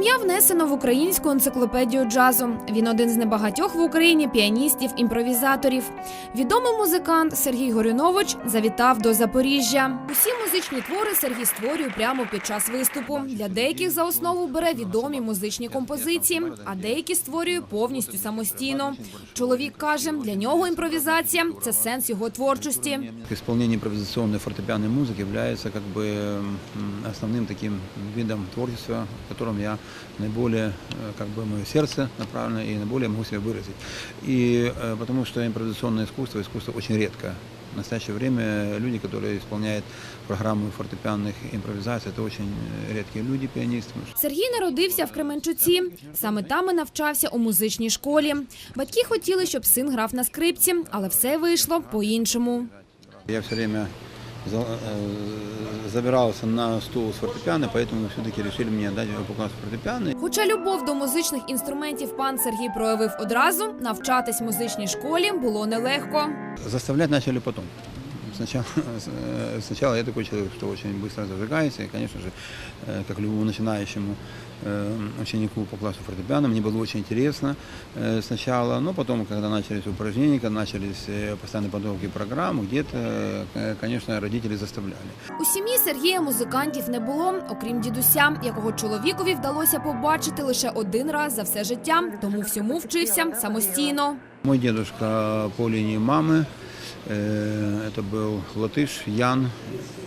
Ім'я внесено в українську енциклопедію джазу. Він один з небагатьох в Україні піаністів-імпровізаторів. Відомий музикант Сергій Горюнович завітав до Запоріжжя. Усі музичні твори Сергій створює прямо під час виступу. Для деяких за основу бере відомі музичні композиції, а деякі створює повністю самостійно. Чоловік каже, для нього імпровізація це сенс його творчості. Исполнение импровизационной фортепианной музыки является как бы м, основным таким видом творчества, в котором я наиболее, э, как бы мое сердце направлено и наиболее могу себя выразить. И э, потому что импровизационное искусство, искусство очень редко. В настоящее время люди, которые исполняют программы фортепианных импровизаций, это очень э, редкие люди, пианисты. Сергій народився в Кременчуці. Саме там і навчався у музичній школі. Батьки хотіли, щоб син грав на скрипці, але все вийшло по-іншому. Я все время за- э, забирался на стул с фортепиано, поэтому все-таки решили мне отдать по классу фортепиано. Хоча любов до музичних інструментів пан Сергій проявив одразу, навчатись музичній школі було нелегко. Заставлять почали потом Сначала, э, сначала я такой человек, что очень быстро зажигается, и, конечно же, э, как любому начинающему э, ученику по классу фортепиано, мне было очень интересно э, сначала, но потом, когда начались упражнения, когда начались э, постоянные подготовки программ, где-то, э, конечно, родители заставляли. У сім'ї Сергія музикантів не було, окрім дідуся, якого чоловікові вдалося побачити лише один раз за все життя, тому всьому вчився самостійно. Мой дедушка по линии мамы, э, это был латыш Ян,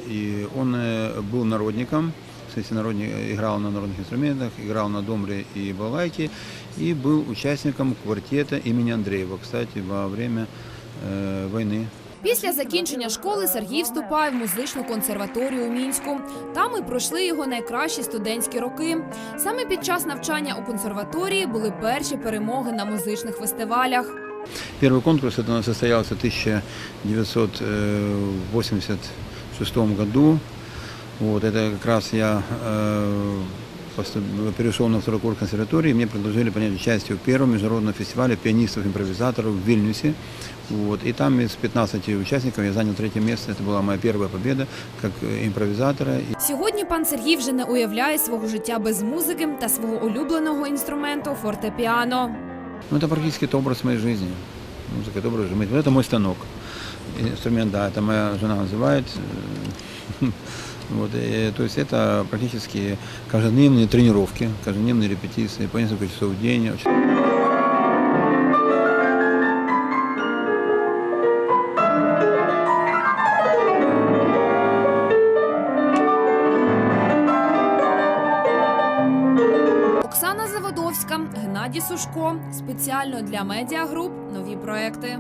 и он э, был народником, кстати, народник, играл на народных инструментах, играл на домбре и балалайке, и был участником квартета имени Андреева, кстати, во время э, войны. Після закінчення школи Сергій вступає в музичну консерваторію у Мінську. Там і пройшли його найкращі студентські роки. Саме під час навчання у консерваторії були перші перемоги на музичних фестивалях. Первый конкурс это состоялся в 1986 году. Вот, это как раз я э, поступ- перешел на второй курс консерватории, и мне предложили принять участие в первом международном фестивале пианистов-импровизаторов в Вильнюсе. Вот, и там из 15 участников я занял третье место. Это была моя первая победа как э, импровизатора. И Сьогодні пан Сергій вже не уявляє свого життя без музики та свого улюбленого інструменту фортепіано. Ну, это практически это образ моей жизни. Музыка это образ жизни. Вот Это мой станок. Инструмент, да, это моя жена называет. Э, Вот, и, то есть это практически каждодневные тренировки, каждодневные репетиции по несколько часов в день. Геннадій Сушко. Спеціально для медіагруп нові проекти.